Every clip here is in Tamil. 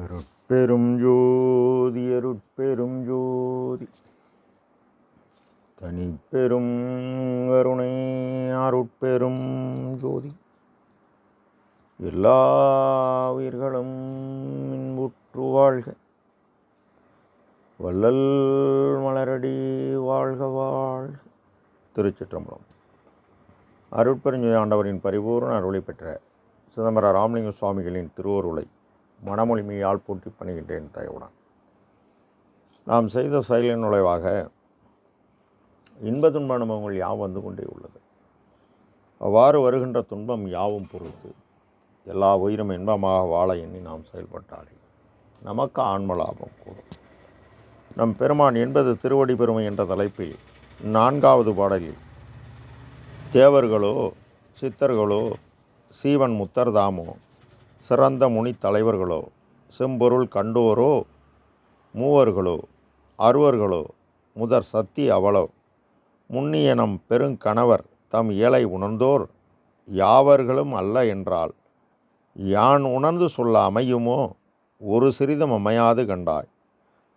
அருட்பெரும் ஜோதி அருட்பெரும் ஜோதி. தனிப்பெரும் கருணை அருட்பெரும் ஜோதி. எல்லா உயிர்களும் இன்புற்று வாழ்க. வள்ளல் மலரடி வாழ்க வாழ்க. திருச்சிற்றம்பலம். அருட்பெருஞ்சோதி ஆண்டவரின் பரிபூர்ண அருளை பெற்ற சிதம்பர ராமலிங்க சுவாமிகளின் திருவருளை. மனமொழிமையால் பூட்டி பண்ணுகின்றேன் தயவுடன் நாம் செய்த செயலின் நுழைவாக இன்ப துன்ப அனுபவங்கள் யாவும் வந்து கொண்டே உள்ளது. அவ்வாறு வருகின்ற துன்பம் யாவும் பொறுத்து எல்லா உயிரும் இன்பமாக வாழ எண்ணி நாம் செயல்பட்டாலே நமக்கு ஆன்ம லாபம் கூடும். நம் பெருமான் என்பது திருவடி பெருமை என்ற தலைப்பில் நான்காவது பாடலில் தேவர்களோ சித்தர்களோ சீவன் முத்தர்தாமோ சிறந்த முனி தலைவர்களோ செம்பொருள் கண்டோரோ மூவர்களோ அறுவர்களோ முதற் சத்தி அவளோ முன்னியனம் பெருங்கணவர் தம் இயலை உணர்ந்தோர் யாவர்களும் அல்ல என்றால் யான் உணர்ந்து சொல்ல அமையுமோ ஒரு சிறிதும் அமையாது கண்டாய்.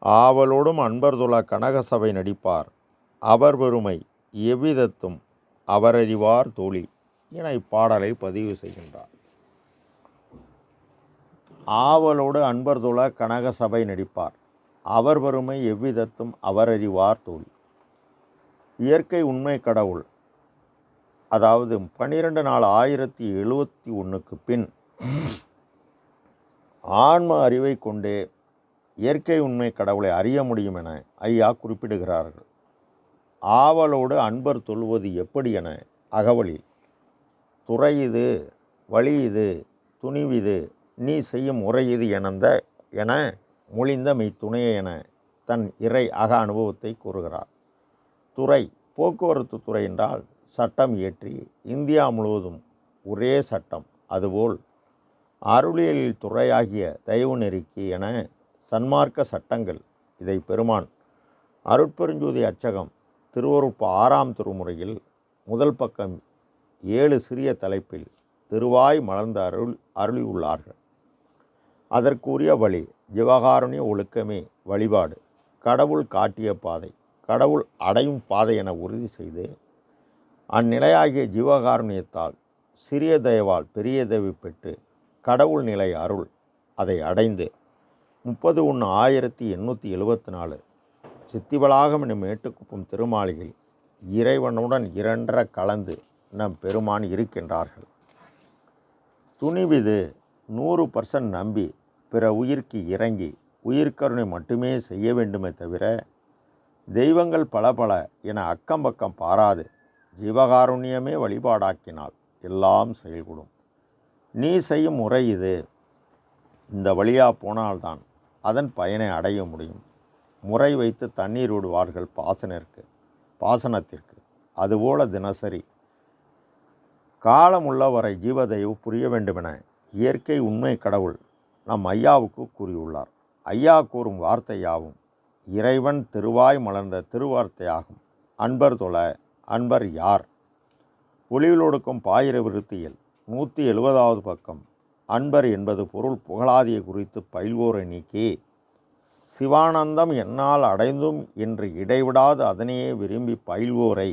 ஆவலோடும் அன்பர்துல கனகசபை நடிப்பார் அவர் பெருமை எவ்விதத்தும் அவரறிவார் தோழி என இப்பாடலை பதிவு செய்கின்றார். ஆவலோடு அன்பர்துள கனக சபை நடிப்பார். அவர் வறுமை எவ்விதத்தும் அவரறிவார் தோல் இயற்கை உண்மை கடவுள். அதாவது பன்னிரெண்டு நாள் ஆயிரத்தி எழுபத்தி ஒன்றுக்கு பின் ஆன்ம அறிவை கொண்டே இயற்கை உண்மை கடவுளை அறிய முடியும் என ஐயா குறிப்பிடுகிறார்கள். ஆவலோடு அன்பர் சொல்வது எப்படி என அகவலில் துறை இது வழி இது துணிவிது நீ செய்யும் முறை இது எனந்த என மொழிந்த மெய் துணையே என தன் இறை அக அனுபவத்தை கூறுகிறார். துறை போக்குவரத்து துறை என்றால் சட்டம் இயற்றி இந்தியா முழுவதும் ஒரே சட்டம் அதுபோல் அருளியலில் துறையாகிய தயவு நெறிக்கு என சன்மார்க்க சட்டங்கள் இதை பெருமான் அருட்பெருஞ்சோதி அச்சகம் திருவருப்பு ஆறாம் திருமுறையில் முதல் பக்கம் ஏழு சிறிய தலைப்பில் திருவாய் மலர்ந்த அருள் அருளியுள்ளார்கள். அதற்குரிய வழி ஜிவகாருண்ய ஒழுக்கமே வழிபாடு. கடவுள் காட்டிய பாதை கடவுள் அடையும் பாதை என உறுதி செய்து அந்நிலையாகிய ஜீவகாருண்யத்தால் சிறிய தயவால் பெரிய தயவு பெற்று கடவுள் நிலை அருள் அதை அடைந்து முப்பது ஒன்று ஆயிரத்தி எண்ணூற்றி எழுபத்தி நாலு சித்திவளாகம் என்னும் மேட்டுக்குப்பம் திருமாளிகையில் இறைவனுடன் இரண்டர கலந்து நம் பெருமான் இருக்கின்றார்கள். துணிவிது நூறு பர்சன்ட் நம்பி பிற உயிர்க்கு இறங்கி உயிர்க்கருணை மட்டுமே செய்ய வேண்டுமே தவிர தெய்வங்கள் பல பல என அக்கம் பக்கம் பாராது ஜீவகாருண்யமே வழிபாடாக்கினால் எல்லாம் செயல்கூடும் நீ செய்யும் முறை இது. இந்த வழியாக போனால்தான் அதன் பயனை அடைய முடியும். முறை வைத்து தண்ணீர் விடுவார்கள் பாசனருக்கு பாசனத்திற்கு. அதுபோல தினசரி. காலமுள்ளவரை ஜீவதெய்வம் புரிய வேண்டுமென இயற்கை உண்மை கடவுள் நம் ஐயாவுக்கு கூறியுள்ளார். ஐயா கூறும் வார்த்தையாவும் இறைவன் திருவாய் மலர்ந்த திருவார்த்தையாகும். அன்பர் தொல அன்பர் யார்? ஒளிவிலொடுக்கும் பாயிர விருத்தியில் நூற்றி எழுபதாவது பக்கம் அன்பர் என்பது பொருள் புகழாதிய குறித்து பயில்வோரை நீக்கி சிவானந்தம் என்னால் அடைந்தும் என்று இடைவிடாது அதனையே விரும்பி பயில்வோரை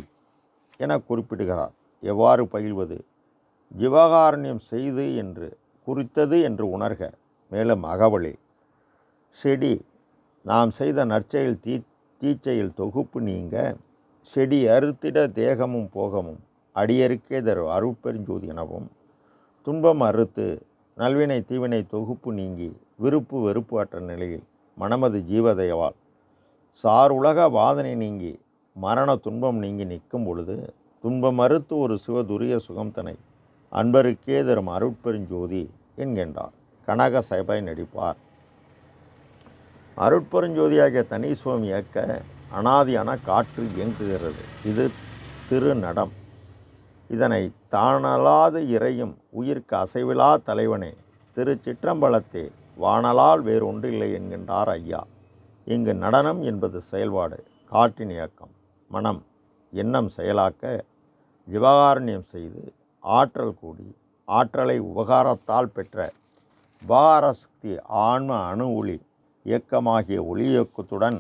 என குறிப்பிடுகிறார். எவ்வாறு பயில்வது? ஜிவகாரண்யம் செய்து என்று குறித்தது என்று உணர்க. மேலும் அகவழி செடி நாம் செய்த நற்செயல் தீ தீச்செயல் தொகுப்பு நீங்க செடி அறுத்திட தேகமும் போகமும் அடியருக்கே தரு அருட்பெருஞ்சோதி எனவும் துன்பம் அறுத்து நல்வினை தீவினை தொகுப்பு நீங்கி விருப்பு வெறுப்பு அற்ற நிலையில் மனமது ஜீவதயவால் உலக வாதனை நீங்கி மரண துன்பம் நீங்கி நிற்கும் பொழுது துன்பம் மறுத்து ஒரு சிவதுரிய சுகம் தனை அன்பருக்கே தரும் அருட்பெருஞ்சோதி என்கின்றார். கனக சபை நடிப்பார். அருட்பெருஞ்சோதியாகிய தனீஸ்வரம் இயக்க அனாதியான காற்று இயங்குகிறது. இது திருநடம். இதனை தானலாது இறையும் உயிர்க்கு அசைவிலா தலைவனே திருச்சிற்றம்பலத்தே வானலால் வேறு ஒன்றில்லை என்கின்றார் ஐயா. இங்கு நடனம் என்பது செயல்பாடு காற்றின் இயக்கம் மனம் எண்ணம் செயலாக்க ஜிவகாரண்யம் செய்து ஆற்றல் கூடி ஆற்றலை உபகாரத்தால் பெற்ற பாரசக்தி ஆன்ம அணு ஒளி இயக்கமாகிய ஒளி இயக்கத்துடன்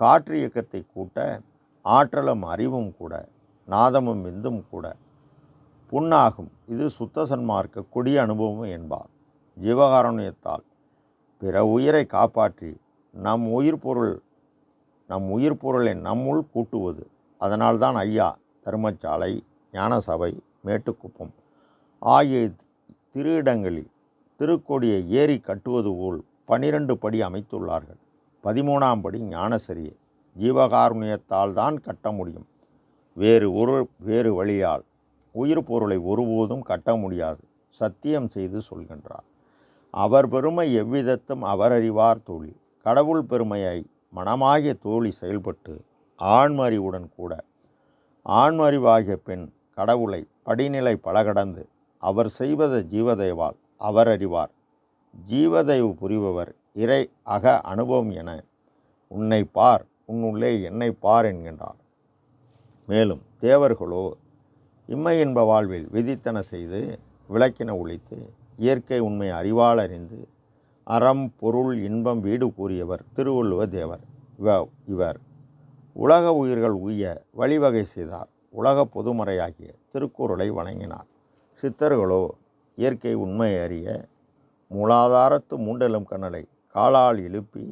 காற்று இயக்கத்தை கூட்ட ஆற்றலும் அறிவும் கூட நாதமும் விந்தும் கூட புண்ணாகும். இது சுத்த சன்மார்க்க கொடிய அனுபவம் என்பார். ஜீவகாருண்யத்தால் பிற உயிரை காப்பாற்றி நம் உயிர் பொருள் நம் உயிர் பொருளை நம்முள் கூட்டுவது. அதனால்தான் ஐயா தர்மசாலை ஞானசபை மேட்டுக்குப்பம் ஆகிய திரு இடங்களில் திருக்கொடியை ஏறி கட்டுவது போல் பனிரெண்டு படி அமைத்துள்ளார்கள். பதிமூணாம் படி ஞானசரியை. ஜீவகாருண்யத்தால் தான் கட்ட முடியும். வேறு ஒரு வேறு வழியால். உயிர் பொருளை ஒருபோதும் கட்ட முடியாது. சத்தியம் செய்து சொல்கின்றார். அவர் பெருமை எவ்விதத்தும் அவரறிவார் தோழி. கடவுள் பெருமையை மனமாகிய தோழி செயல்பட்டு ஆண்மறிவுடன் கூட. ஆண்மறிவாகிய பெண் கடவுளை படிநிலை பலகடந்து அவர் செய்வத ஜீவதேவால் அவர் அறிவார். ஜீவதைவு புரிபவர் இறை அக அனுபவம் என உன்னை பார் உன்னுள்ளே என்னை பார் என்கின்றார். மேலும் தேவர்களோ இம்மை என்ப வாழ்வில் விதித்தன செய்து விளக்கின ஒழித்து இயற்கை உண்மை அறிவால் அறிந்து அறம் பொருள் இன்பம் வீடு கூறியவர் திருவள்ளுவ தேவர் இவ இவர். உலக உயிர்கள் உய்ய வழிவகை செய்தார். உலக பொதுமறையாகிய திருக்குறளை வணங்கினார். சித்தர்களோ இயற்கை உண்மை அறிய மூலாதாரத்து மூண்டலும் கண்ணலை காலால் எழுப்பி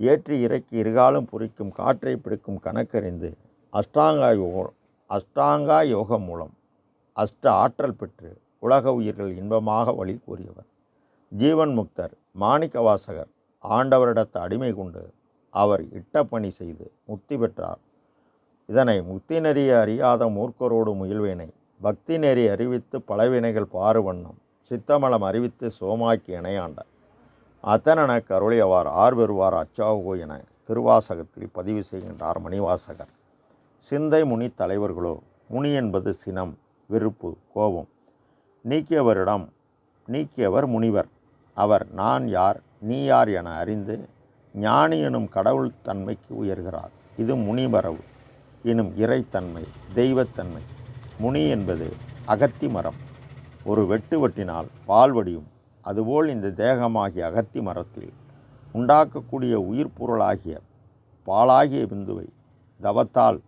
ஏற்றி இறக்கி இருகாலும் புரிக்கும் காற்றை பிடிக்கும் கணக்கறிந்து அஷ்டாங்கா யோக அஷ்டாங்கா யோகம் மூலம் அஷ்ட ஆற்றல் பெற்று உலக உயிர்கள் இன்பமாக வழி கூறியவர். ஜீவன் முக்தர் மாணிக்க வாசகர் ஆண்டவரிடத்து அடிமை கொண்டு அவர் இட்ட பணி செய்து முக்தி பெற்றார். இதனை முக்தி நெறிய அறியாத மூர்க்கரோடு முயல்வேனை பக்தி நெறி அறிவித்து பலவினைகள் பாருவண்ணம் சித்தமலம் அறிவித்து சோமாக்கி இணையாண்ட. அத்தனன கருளியவார் ஆர் பெறுவார் அச்சாவுகோ என திருவாசகத்தில் பதிவு செய்கின்றார் மணிவாசகர். சிந்தை முனி தலைவர்களோ முனி என்பது சினம் வெறுப்பு கோபம். நீக்கியவரிடம் நீக்கியவர் முனிவர். அவர் நான் யார் நீ யார் என அறிந்து ஞானி எனும் கடவுள் தன்மைக்கு உயர்கிறார். இது முனிவரவு. எனும் இறைத்தன்மை தெய்வத்தன்மை. முனி என்பது அகத்தி மரம். ஒரு வெட்டு வெட்டினால் பால் வடியும். அதுபோல் இந்த தேகமாகிய அகத்தி மரத்தில் உண்டாக்கக்கூடிய உயிர் பொருளாகிய பாலாகிய பிந்துவை தவத்தால்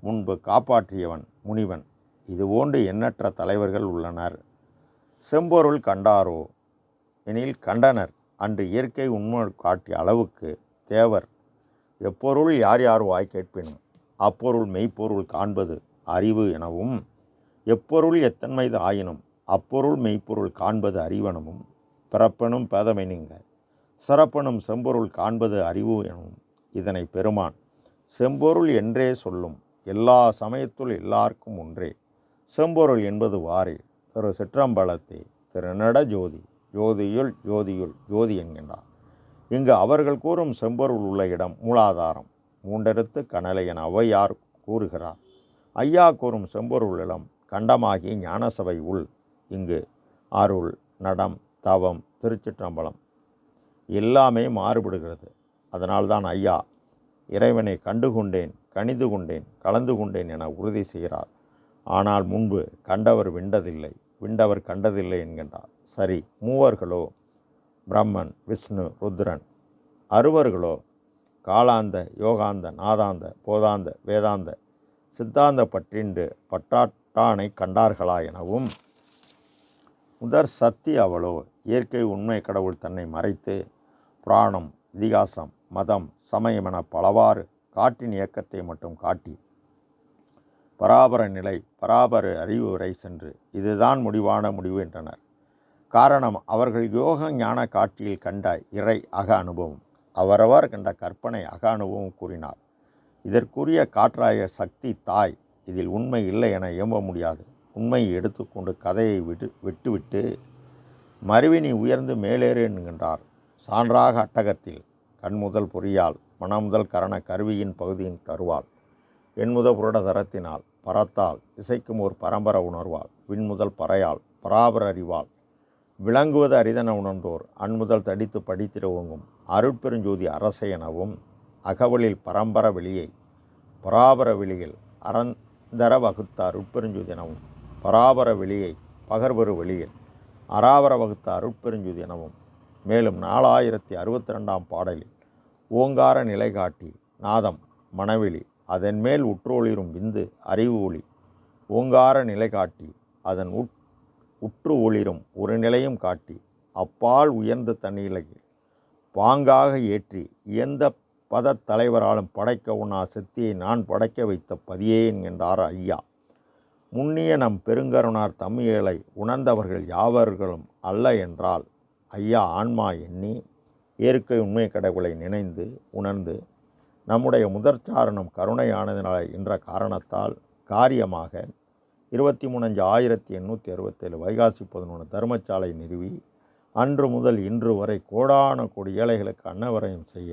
முன்பு காப்பாற்றியவன் முனிவன். இதுபோன்று எண்ணற்ற தலைவர்கள் உள்ளனர். செம்பொருள் கண்டாரோ? எனில் கண்டனர் அன்று இயற்கை உண்மை காட்டிய அளவுக்கு தேவர் எப்பொருள் யார் யார் வாய் கேட்பினும் அப்பொருள் மெய்ப்பொருள் காண்பது அறிவு எனவும் எப்பொருள் எத்தன்மைது ஆயினும் அப்பொருள் மெய்ப்பொருள் காண்பது அறிவனமும் பிறப்பெனும் பேதமை நீங்க. சிறப்பனும் செம்பொருள் காண்பது அறிவு எனவும் இதனை பெருமான் செம்பொருள் என்றே சொல்லும். எல்லா சமயத்துள் எல்லாருக்கும் ஒன்றே. செம்பொருள் என்பது வாரே திரு சிற்றம்பலத்தே திருநட ஜோதி. ஜோதியுள் ஜோதியுள் ஜோதி என்கின்றார். இங்கு அவர்கள் கூறும் செம்பொருள் உள்ள இடம் மூலாதாரம். மூண்டெடுத்து கனலை என ஔவையார் கூறுகிறார். ஐயா கூறும் செம்பொருள் இடம் கண்டமாகி ஞானசபை உள் இங்கு அருள் நடம் தவம் திருச்சிற்றம்பலம் எல்லாமே மாறுபடுகிறது. அதனால்தான் ஐயா இறைவனை கண்டு கொண்டேன் கணிந்து கொண்டேன் கலந்து கொண்டேன் என உறுதி செய்கிறார். ஆனால் முன்பு கண்டவர் விண்டதில்லை விண்டவர் கண்டதில்லை என்கின்றார். சரி மூவர்களோ? பிரம்மன் விஷ்ணு ருத்ரன். அறுவர்களோ? காலாந்த யோகாந்த நாதாந்த போதாந்த வேதாந்த சித்தாந்த பற்றின்று பட்டாட்டானை கண்டார்களா எனவும் முதற் சக்தி அவளோ இயற்கை உண்மை கடவுள் தன்னை மறைத்து புராணம் இதிகாசம் மதம் சமயம் என பலவாறு காட்டின் இயக்கத்தை மட்டும் காட்டி பராபர நிலை பராபர அறிவு வரை சென்று இதுதான் முடிவான முடிவு என்றனர். காரணம் அவர்கள் யோக ஞான காட்சியில் கண்ட இறை அக அனுபவம். அவரவர் கண்ட கற்பனை அக அனுபவம் கூறினார். இதற்குரிய காற்றாய சக்தி தாய் இதில் உண்மை இல்லை என இயம்ப முடியாது. உண்மையை எடுத்துக்கொண்டு கதையை விட்டு விட்டுவிட்டு மருவினி உயர்ந்து மேலேறு என்கின்றார். சான்றாக அட்டகத்தில் கண்முதல் பொறியால் மனமுதல் கரண கருவியின் பகுதியின் தருவாள். எண்முத புரடதரத்தினால் பரத்தால் இசைக்கும் ஒரு பரம்பர உணர்வாள். விண்முதல் பறையால் பராபர அறிவாள். விளங்குவது அரிதன உணர்ந்தோர் அன்முதல் தடித்து படித்திட ஓங்கும். அருட்பெருஞ்சோதி அரசை எனவும் அகவலில் பரம்பர வெளியை பராபர வெளியில் தர வகுத்தார் உட்பெருஞ்சுதி எனவும் பராபர வெளியை பகர்வரு வெளியில் அராவர வகுத்தார் அருட்பெருஞ்சுதி எனவும். மேலும் நாலாயிரத்தி அறுபத்தி ரெண்டாம் பாடலில் ஓங்கார நிலை காட்டி நாதம் மணவெளி அதன் மேல் உற்றொளிரும் விந்து அறிவு ஒளி ஓங்கார நிலை காட்டி அதன் உட் உற்று ஒளிரும் ஒரு நிலையும் காட்டி அப்பால் உயர்ந்த தன்னிலையில் பாங்காக ஏற்றி இயந்த பதத் தலைவராலும் படைக்க உண்ணா சக்தியை நான் படைக்க வைத்த பதியேன் என்றார் ஐயா. முன்னிய நம் பெருங்கருணார் தமிழை உணர்ந்தவர்கள் யாவர்களும் அல்ல என்றால் ஐயா ஆன்மா எண்ணி இயற்கை உண்மை கடவுளை நினைந்து உணர்ந்து நம்முடைய முதற்சாரணம் கருணையானதினால என்ற காரணத்தால் காரியமாக இருபத்தி மூணஞ்சு ஆயிரத்தி எண்ணூற்றி அறுபத்தேழு வைகாசி பதினொன்று தர்மசாலை நிறுவி அன்று முதல் இன்று வரை கோடான கோடி ஏழைகளுக்கு அன்னவரையும் செய்ய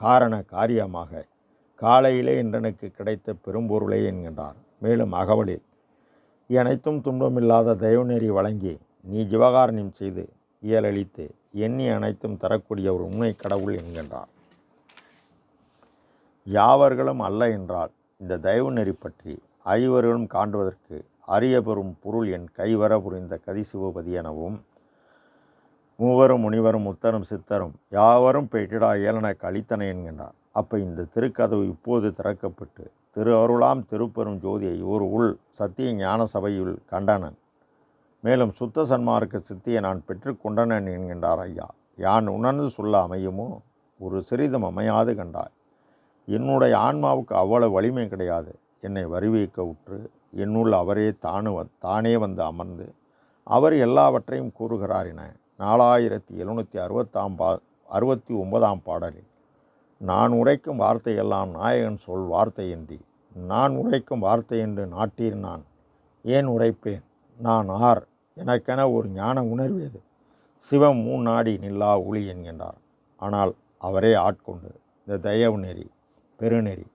காரண காரியமாக காலையிலே இன்றனுக்கு கிடைத்த பெரும்பொருளே என்கின்றார். மேலும் அகவலில் அனைத்தும் துன்பமில்லாத தெய்வநெறி வழங்கி நீ ஜிவகாரணியம் செய்து இயலளித்து எண்ணி அனைத்தும் தரக்கூடிய ஒரு உண்மை கடவுள் என்கின்றார். யாவர்களும் அல்ல என்றால் இந்த தெய்வ நெறி பற்றி ஐவர்களும் காண்டுவதற்கு அரிய பெறும் பொருள் என் கைவர புரிந்த கதிசிவபதி எனவும் மூவரும் முனிவரும் முத்தரும் சித்தரும் யாவரும் பேட்டிடா ஏலன கழித்தனை என்கின்றார். அப்போ இந்த திருக்கதவு இப்போது திறக்கப்பட்டு திரு அருளாம் திருப்பெரும் ஜோதியை ஒரு உள் சத்திய ஞான சபையில் கண்டனன். மேலும் சுத்த சன்மார்க்க சித்தியை நான் பெற்றுக்கொண்டனன் என்கின்றார் ஐயா. யான் உணர்ந்து சொல்ல அமையுமோ? ஒரு சிறிதும் அமையாது கண்டாய். என்னுடைய ஆன்மாவுக்கு அவ்வளவு வலிமை கிடையாது. என்னை வருவிக்க உற்று என்னுள் அவரே தானு வ தானே வந்து அமர்ந்து அவர் எல்லாவற்றையும் கூறுகிறார் என நாலாயிரத்தி எழுநூற்றி அறுபத்தாம் பா அறுபத்தி ஒன்பதாம் பாடலில் நான் உரைக்கும் வார்த்தையெல்லாம் நாயகன் சொல் வார்த்தையின்றி நான் உரைக்கும் வார்த்தை என்று நாட்டீர் நான் ஏன் உரைப்பேன்? நான் ஆர் எனக்கென ஒரு ஞான உணர்வேது. சிவம் மூநாடி நில்லா ஒளி என்கின்றார். ஆனால் அவரே ஆட்கொண்டு இந்த தயவு நெறி பெருநெறி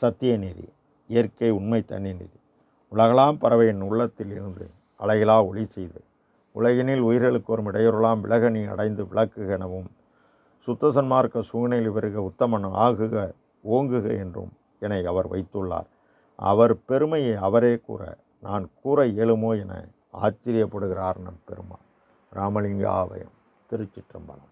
சத்திய நெறி இயற்கை உண்மை தண்ணி நெறி உலகளாம் பறவை என் உள்ளத்தில் இருந்து அலைகளா ஒளி செய்து உலகினில் உயிர்களுக்கு ஒரு இடையூறலாம் விலகனி அடைந்து விளக்குகெனவும் சுத்த சன்மார்க்க சூழ்நிலை பெருக உத்தமன் ஆகுக ஓங்குக என்றும் என அவர் வைத்துள்ளார். அவர் பெருமையை அவரே கூற நான் கூற இயலுமோ என ஆச்சரியப்படுகிறார் நம் பெருமாள் ராமலிங்க ஆலயம் திருச்சிற்றம்பலம்.